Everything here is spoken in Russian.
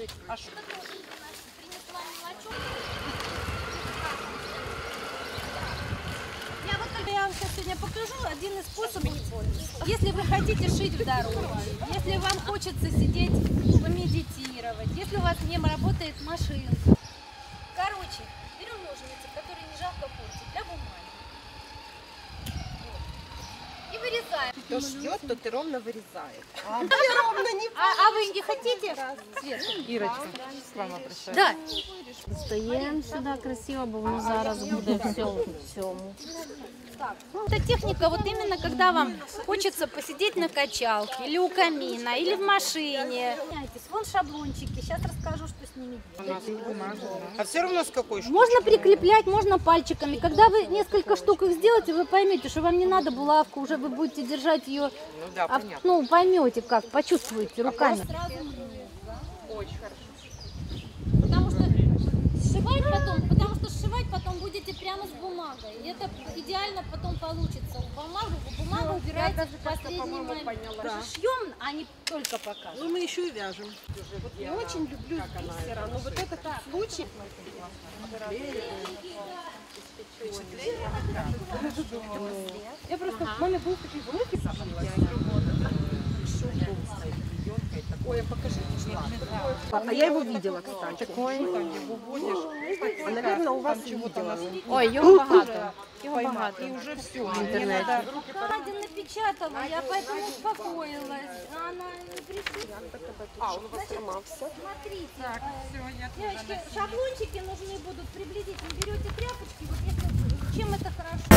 Я вот я вам сейчас сегодня покажу один из способов, если вы хотите шить в дороге, если вам хочется сидеть, помедитировать, если у вас не работает машинка. Кто шьет, тот и ровно вырезает. А, а вы не хотите? Свет? Ірочка, з вами прощаюсь. Да. Стаємо сюди красиво, бо воно зараз буде все в цьому. Ну, Это техника вот именно, когда вам хочется посидеть на качалке, или у камина, или в машине. Вон шаблончики, сейчас расскажу, что с ними делать. А все равно с какой штукой? Можно прикреплять, можно пальчиками. Когда вы несколько штук их сделаете, вы поймете, что вам не надо булавку, уже вы будете держать ее, Ну да, а, понятно. ну поймете как, почувствуете руками. Очень хорошо. Потому что сшивать потом, потому что сшивать потом будете прямо с бумагой. И это идеально потом получится. Бумагу, бумага убирается в последний момент. Шьем, а не только показываем. Ну, мы еще и вяжем. Вот я очень люблю бисера, но вот этот случай... Я просто маме был такие внуки Ой, а покажи. А я его видела, кстати. А, наверное, у вас видела. Ой, його багато. Його багато. І вже все. В інтернеті. Надя напечатала, я поэтому успокоилась. А Она не пришла. А, он у вас сломался. Смотрите, Так, э, все, я девочки, шаблончики нужны будут приблизительно. Берете тряпочки, вот если, чем это хорошо?